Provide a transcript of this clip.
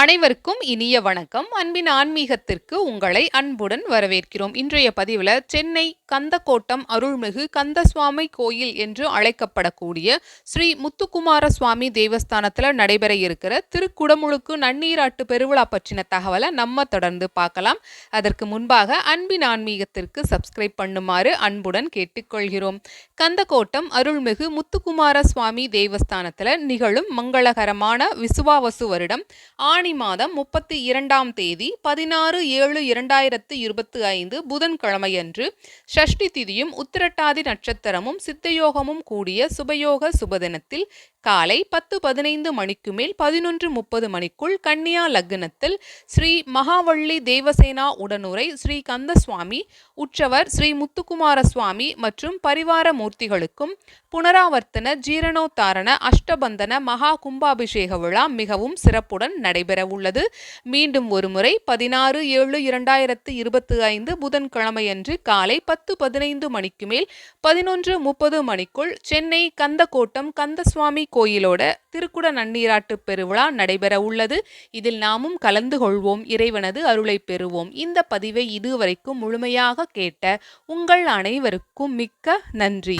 அனைவருக்கும் இனிய வணக்கம். அன்பின் ஆன்மீகத்திற்கு உங்களை அன்புடன் வரவேற்கிறோம். இன்றைய பதிவில் சென்னை கந்தக்கோட்டம் அருள்மிகு கந்தசுவாமி கோயில் என்று அழைக்கப்படக்கூடிய ஸ்ரீ முத்துக்குமார சுவாமி தேவஸ்தானத்தில் நடைபெற இருக்கிற திருக்குடமுழுக்கு நன்னீராட்டு பெருவிழா பற்றின தகவலை நம்ம தொடர்ந்து பார்க்கலாம். அதற்கு முன்பாக அன்பின் ஆன்மீகத்திற்கு சப்ஸ்கிரைப் பண்ணுமாறு அன்புடன் கேட்டுக்கொள்கிறோம். கந்தக்கோட்டம் அருள்மிகு முத்துக்குமார சுவாமி தேவஸ்தானத்தில் நிகழும் மங்களகரமான விசுவாவசு வருடம். ஆணி ஆவணி மாதம் முப்பத்தி இரண்டாம் தேதி பதினாறு ஏழு இரண்டாயிரத்து இருபத்தி ஐந்து புதன்கிழமையன்று ஷஷ்டி திதியும் உத்திரட்டாதி நட்சத்திரமும் சித்தயோகமும் கூடிய சுபயோக சுபதினத்தில் காலை பத்து பதினைந்து மணிக்கு மேல் பதினொன்று முப்பது மணிக்குள் கன்னியா லக்னத்தில் ஸ்ரீ மகாவள்ளி தேவசேனா உடனுரை ஸ்ரீ கந்தசுவாமி உற்சவர் ஸ்ரீ முத்துக்குமார சுவாமி மற்றும் பரிவார மூர்த்திகளுக்கும் புனராவர்த்தன ஜீரணோத்தாரண அஷ்டபந்தன மகா கும்பாபிஷேக விழா மிகவும் சிறப்புடன் நடைபெறவுள்ளது மீண்டும் ஒருமுறை பதினாறு ஏழு இரண்டாயிரத்து இருபத்தி ஐந்து புதன்கிழமையன்று காலை பத்து பதினைந்து மணிக்கு மேல் பதினொன்று முப்பது மணிக்குள் சென்னை கந்தக்கோட்டம் கந்தசுவாமி கோயிலோட திருக்குட நன்னீராட்டு பெருவிழா நடைபெற உள்ளது இதில் நாமும் கலந்து கொள்வோம். இறைவனது அருளை பெறுவோம். இந்த பதிவை இதுவரைக்கும் முழுமையாக கேட்ட உங்கள் அனைவருக்கும் மிக்க நன்றி.